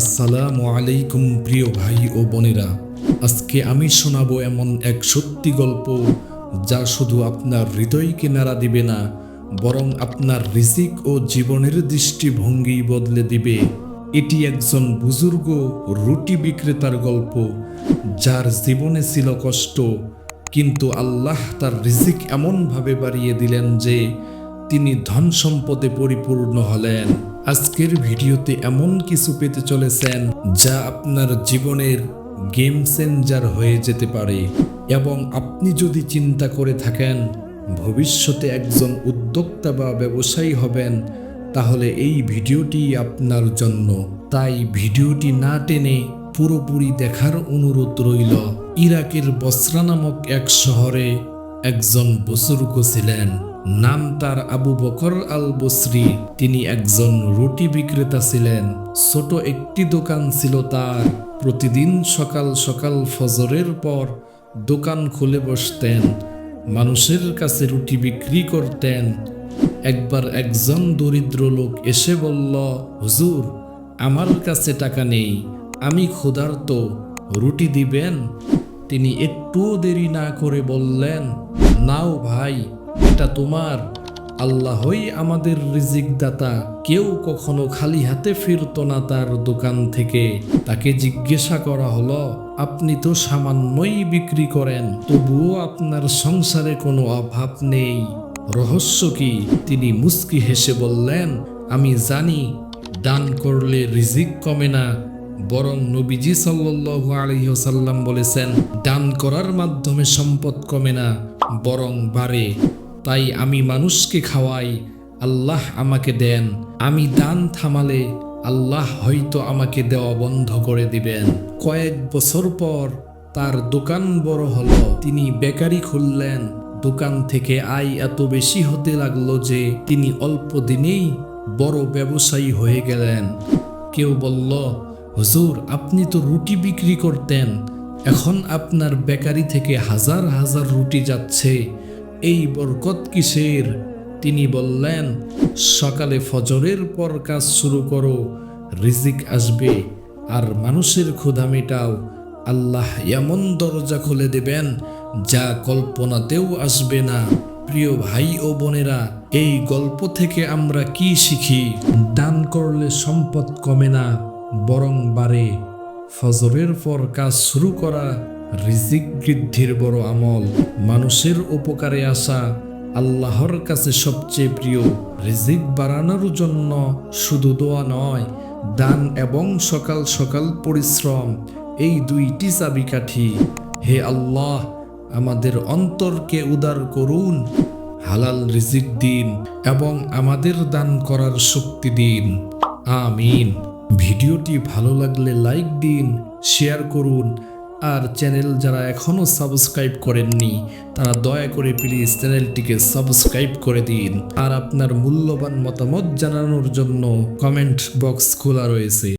আসসালামু আলাইকুম প্রিয় ভাই ও বোনেরা। আজকে আমি শোনাবো এমন এক সত্যি গল্প যা শুধু আপনার হৃদয়কে নাড়া দিবে না, বরং আপনার রিজিক ও জীবনের দৃষ্টিভঙ্গি বদলে দিবে। এটি একজন বুজুর্গ রুটি বিক্রেতার গল্প, যার জীবনে ছিল কষ্ট, কিন্তু আল্লাহ তার রিজিক এমনভাবে বাড়িয়ে দিলেন যে তিনি ধন সম্পদে পরিপূর্ণ হলেন। আজকের ভিডিওতে এমন কিছু পেতে চলেছেন যা আপনার জীবনের গেম চেঞ্জার হয়ে যেতে পারে এবং আপনি যদি চিন্তা করে থাকেন, ভবিষ্যতে একজন উদ্যোক্তা বা ব্যবসায়ী হবেন, তাহলে এই ভিডিওটি আপনার জন্য। তাই ভিডিওটি না টেনে পুরোপুরি দেখার অনুরোধ রইল, ইরাকের বসরা নামক এক শহরে একজন বুজুর্গ ছিলেন, নাম তার আবু বকর আল বসরি তিনি একজন রুটি বিক্রেতা ছিলেন। ছোট একটি দোকান ছিল তার। প্রতিদিন সকাল সকাল ফজরের পর দোকান খুলে বসতেন, মানুষের কাছে রুটি বিক্রি করতেন। একবার একজন দরিদ্র লোক এসে বলল, হুজুর, আমার কাছে টাকা নেই, আমি ক্ষুধার্ত, রুটি দিবেন? তিনি একটু দেরি না করে বললেন, নাও ভাই, এটা তোমার। আল্লাহই আমাদের রিজিক দাতা কেউ কখনো খালি হাতে ফিরত না তার দোকান থেকে। তাকে জিজ্ঞাসা করা হলো, আপনি তো সামান্যই বিক্রি করেন, তবুও আপনার সংসারে কোনো অভাব নেই। রহস্য কি? তিনি মুস্কি হেসে বললেন, আমি জানি, দান করলে রিজিক কমে না। বরং নবীজি সাল্লাল্লাহু আলাইহি ওয়াসাল্লাম বলেছেন, দান করার মাধ্যমে সম্পদ কমে না, বরং বাড়ে। তাই আমি মানুষকে খাওয়াই, আল্লাহ আমাকে দেন। আমি দান থামালে আল্লাহ হয়তো আমাকে দেওয়া বন্ধ করে দিবেন। কয়েক বছর পর তার দোকান বড় হলো। তিনি বেকারি খুললেন। দোকান থেকে আয় এত বেশি হতে লাগল যে তিনি অল্প দিনেই বড় ব্যবসায়ী হয়ে গেলেন। কেউ বলল হুজুর, আপনি তো রুটি বিক্রি করতেন। এখন আপনার বেকারি থেকে হাজার হাজার রুটি যাচ্ছে। এই বরকত কিসের? তিনি বললেন, সকালে ফজরের পর কাজ শুরু করো, রিজিক আসবে। আর মানুষের ক্ষুধা মেটাও। আল্লাহ এমন দরজা খুলে দেবেন, যা কল্পনাতেও আসবে না। প্রিয় ভাই ও বোনেরা, এই গল্প থেকে আমরা কি শিখি? দান করলে সম্পদ কমে না। বরং বাড়ে ফজরের পর কাজ শুরু করা রিজিক বৃদ্ধির বড় আমল। মানুষের উপকারে আসা আল্লাহর কাছে সবচেয়ে প্রিয় রিজিক বাড়ানোর জন্য শুধু দোয়া নয়, দান এবং সকাল সকাল পরিশ্রম, এই দুইটি চাবিকাঠি। হে আল্লাহ, আমাদের অন্তরকে উদার করুন, হালাল রিজিক দিন এবং আমাদের দান করার শক্তি দিন। আমিন। ভিডিওটি ভালো লাগলে লাইক দিন, শেয়ার করুন, আর চ্যানেল যারা এখনও সাবস্ক্রাইব করেননি, তারা দয়া করে প্লিজ চ্যানেলটিকে সাবস্ক্রাইব করে দিন। আর আপনার মূল্যবান মতামত জানানোর জন্য কমেন্ট বক্স খোলা রয়েছে।